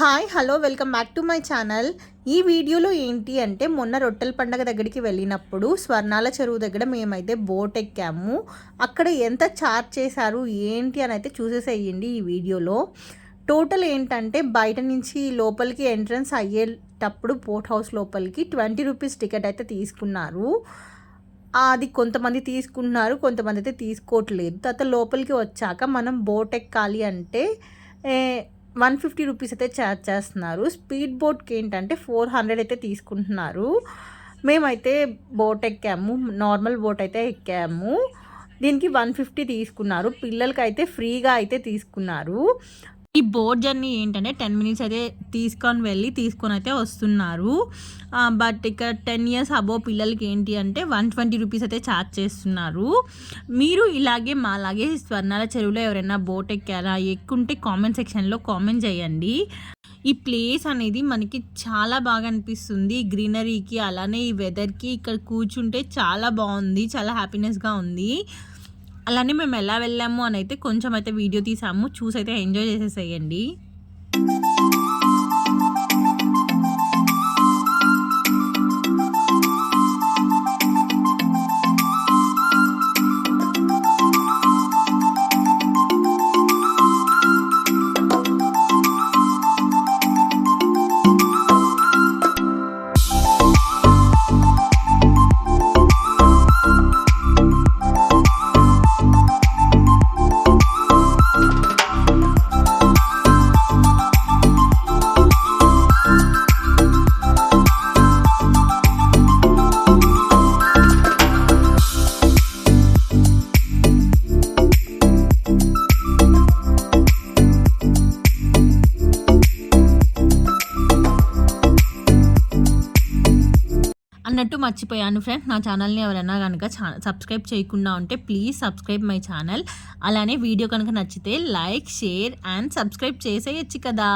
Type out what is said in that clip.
Hi hello welcome back to my channel. ఈ వీడియోలో ఏంటి అంటే మొన్న రొట్టెల పండగ దగ్గరికి వెళ్ళినప్పుడు స్వర్ణాల చెరువు దగ్గర మేమైతే బోట్ ఎక్కాము. అక్కడ ఎంత చార్జ్ చేశారు ఏంటి అని అయితే చూసేసేయండి ఈ వీడియోలో. టోటల్ ఏంటంటే బయట నుంచి లోపలికి ఎంట్రన్స్ అయ్యేటప్పుడు బోట్ హౌస్ లోపలికి ట్వంటీ రూపీస్ టికెట్ అయితే తీసుకున్నారు. అది కొంతమంది తీసుకున్నారు కొంతమంది అయితే తీసుకోవట్లేదు. తర్వాత లోపలికి వచ్చాక మనం బోట్ ఎక్కాలి అంటే వన్ ఫిఫ్టీ రూపీస్ అయితే ఛార్జ్ చేస్తున్నారు. స్పీడ్ బోట్కి ఏంటంటే ఫోర్ హండ్రెడ్ అయితే తీసుకుంటున్నారు. మేమైతే బోట్ ఎక్కాము. నార్మల్ బోట్ అయితే ఎక్కాము. దీనికి వన్ ఫిఫ్టీ తీసుకున్నారు. పిల్లలకి అయితే ఫ్రీగా అయితే తీసుకున్నారు. ఈ బోట్ జర్నీ ఏంటంటే టెన్ మినిట్స్ అయితే తీసుకొని వెళ్ళి తీసుకొని అయితే వస్తున్నారు. బట్ ఇక్కడ టెన్ ఇయర్స్ అబో పిల్లలకి ఏంటి అంటే వన్ ట్వంటీ రూపీస్ అయితే ఛార్జ్ చేస్తున్నారు. మీరు ఇలాగే మాలాగే స్వర్ణాల చెరువులో ఎవరైనా బోట్ ఎక్కారా? ఎక్కుంటే కామెంట్ సెక్షన్లో కామెంట్ చేయండి. ఈ ప్లేస్ అనేది మనకి చాలా బాగా అనిపిస్తుంది. గ్రీనరీకి అలానే ఈ వెదర్కి ఇక్కడ కూర్చుంటే చాలా బాగుంది చాలా హ్యాపీనెస్గా ఉంది. అలానే మేము ఎలా వెళ్ళాము అని అయితే కొంచెం అయితే వీడియో తీసాము. చూసి అయితే ఎంజాయ్ చేసేసేయండి. అన్నట్టు మర్చిపోయాను ఫ్రెండ్స్ నా ఛానల్ని ఎవరైనా కనుక సబ్స్క్రైబ్ చేయకుండా ఉంటే ప్లీజ్ సబ్స్క్రైబ్ మై ఛానల్ అలానే వీడియో కనుక నచ్చితే లైక్ షేర్ అండ్ సబ్స్క్రైబ్ చేసేయచ్చు కదా.